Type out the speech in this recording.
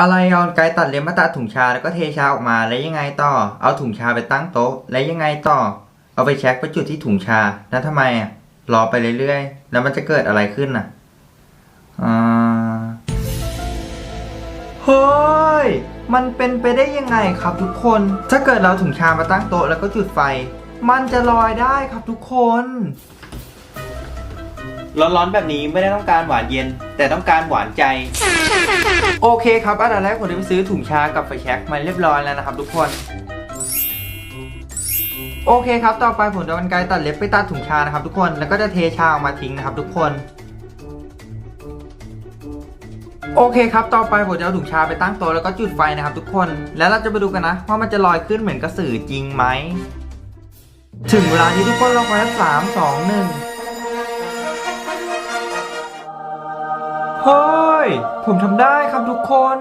อะไรเอาไกลตัดเล็บมาตัดถุงชาแล้วก็เทชาออกมาแล้วยังไงต่อ เอาถุงชาไปตั้งโต๊ะ แล้วยังไงต่อ เอาไปเช็คไปจุดที่ถุงชาแล้วทำไมอะรอไปเรื่อยๆ แล้วมันจะเกิดอะไรขึ้นอะอ่าเฮ้ยมันเป็นไปได้ยังไงครับทุกคน ถ้าเกิดเราถุงชามาตั้งโต๊ะแล้วก็จุดไฟ มันจะลอยได้ครับทุกคนร้อนๆแบบนี้ไม่ได้ต้องการหวานเย็น แต่ต้องการหวานใจ โอเคครับอันดับแรกผมได้ไปซื้อถุงชากับไฟแช็กมาเรียบร้อยแล้วนะครับทุกคน โอเคครับ ต่อไปผมจะกันไกรตัดเล็บไปตัดถุงชานะครับทุกคน แล้วก็จะเทชาออกมาทิ้งนะครับทุกคน โอเคครับ ต่อไปผมจะเอาถุงชาไปตั้งโต๊ะแล้วก็จุดไฟนะครับทุกคน แล้วเราจะไปดูกันนะว่ามันจะลอยขึ้นเหมือนกระสือจริงไหม ถึงเวลาที่ทุกคนรอคอยแล้วสามสองหนึ่ง เฮ้ย ผมทำได้ครับทุกคน